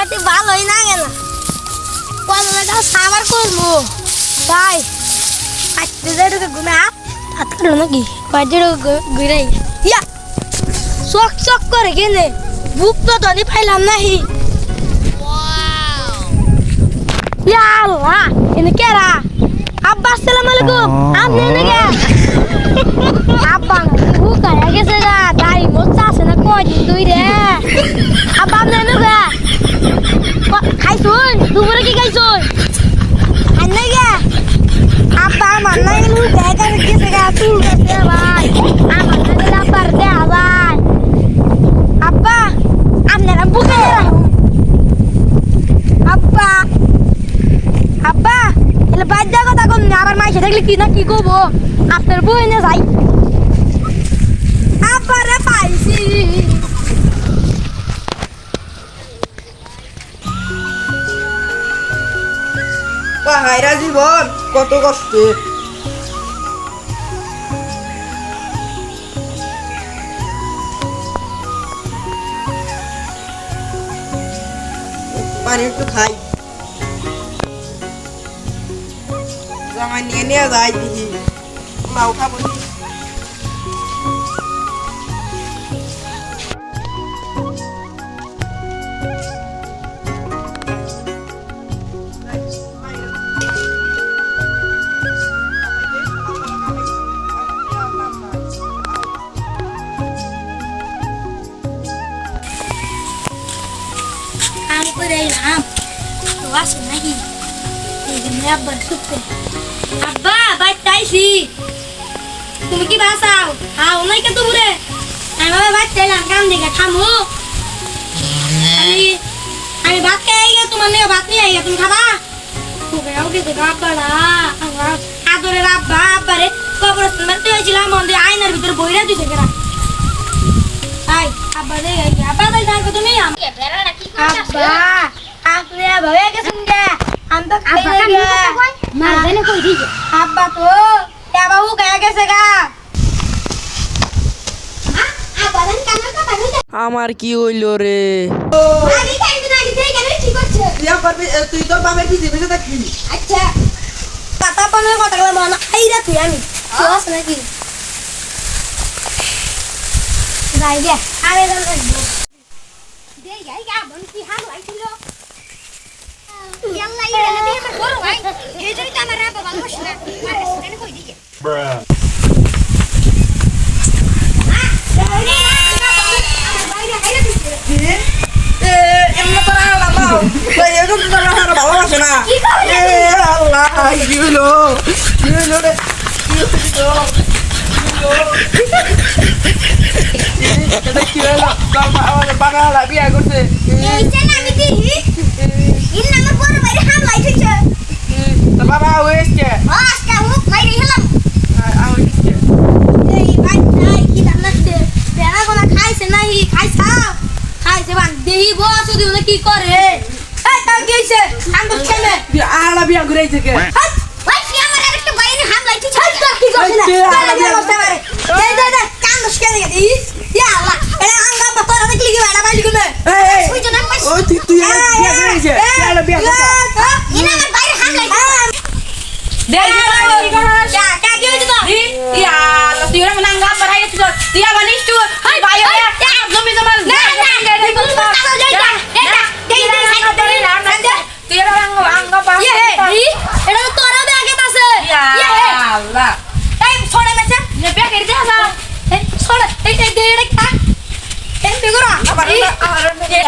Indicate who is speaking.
Speaker 1: কাটি ভালোই না গেল। গাছ আবার করব। ভাই আজকে যেটুকু ঘুমে হাত হাত কাটলো নাকি? কয় যেটুকু ঘুরে ইয়া চক চক করে কেনে। বুক তো ধনী পাইলাম নাহি। ইয়া আল্লাহ এনে কেরা? আব্বা আসসালামু আলাইকুম। আপনি এনে কে আব্বা বুক গায়া গেছে গা দাই মোচা আছে না কয়দিন দুই রে আব্বা আপনি এনে কে খাইছুন দুপুরে কি খাইছুন আন্নে গে আব্বা আমার নাই মু দেখা গেছে গা চুল গেছে ভাই আমার নাই আব্বার দেয়া ভাই আব্বা আপনারা বুকে রাখুন আব্বা আব্বা এলে বাদ দেওয়ার কথা কম না আবার মাইসে থাকলে কি না কি করব? আপনার বই না যাই।
Speaker 2: কত পানি একটু খাই। জামাই নিয়ে নিয়ে যাই
Speaker 1: নাকি এই জন্য আব্বার ছুটতে আব্বা বাইতে আইসি তুমি কি বাসাও আও নাই কে তুমি রে আমি বাবা বাইতে এলাম কাম দেখে খামু আমি আমি ভাত খেয়ে আইগা তোমার নিয়ে ভাত নিয়ে আইগা তুমি খাবা তোকে আও গেছে গা আব্বারা আমার আদরের আব্বা আব্বারে কবরস্থান মারতে হয়েছিলাম মন্দির আয়নার ভিতরে বইরা দিছে কেরা আই আব্বা দে আব্বা তাই থাকো তুমি আম- আব্বা আপনি ভাবে গেছেন গে আমি তো খাই
Speaker 3: কই দিছে?
Speaker 1: আব্বা তো গায়ে গেছে গা।
Speaker 2: আমার কি হইল রে? তুই তোর বাবার থাকবি।
Speaker 3: আচ্ছা।
Speaker 1: কথা পানের কথা গেলে মনে আই রে তুই আমি। আস নাকি? যাই গে। আরে যান। রাখব
Speaker 3: দে গাই গা বন কি হাল আইছিল ইয়াল্লা ইরা না দিয়ে বড় ভাই এই জন্য তো আমার বাবা ভালোবাসে না মারে সেখানে কই দিছে
Speaker 4: Bruh.
Speaker 3: আমার বাইরে হাইরা দিছে
Speaker 2: এ, এমনি তোরা লাগাও। এই, এরকম তো তোরা আমার ভালোবাসে না।
Speaker 3: কি করলি?
Speaker 2: এটা কি হইল? বাবা, আমার বিয়া করছে।
Speaker 3: এই না আমি দিই ইন আমার বড় বাইরে হাল আইছে
Speaker 2: তোর বাবা হয়েছে
Speaker 3: আজকে হুক বাইরে হেলাম
Speaker 2: আমার
Speaker 1: এই ভাই যাই কি দাম লাগছে বেড়া কোনা খাইছে নাই খাইছাও খাইছে বান দেহি বস দিও না কি করে এই তাও কি হইছে খেলে
Speaker 2: আলা বিয়া ঘুরাইছে কে
Speaker 1: হাট
Speaker 3: কি আমার আরেকটা বাইরে হাল আইছে
Speaker 1: হাট কি করছিস না
Speaker 2: এই,
Speaker 1: তারা দে দে কান দশকে দিয়ে দি ইয়া আল্লাহ এরা আঙ্গা বাতরা দেখলি কি বেড়া বাইলি গুনে
Speaker 2: এই, এই,
Speaker 3: ওই জন্য আমি
Speaker 2: ওই তুই তুই আলা বিয়া ঘুরাইছে তুই আলা বিয়া করছে
Speaker 3: ইন আমার বাইরে হাল আইছে
Speaker 1: এটা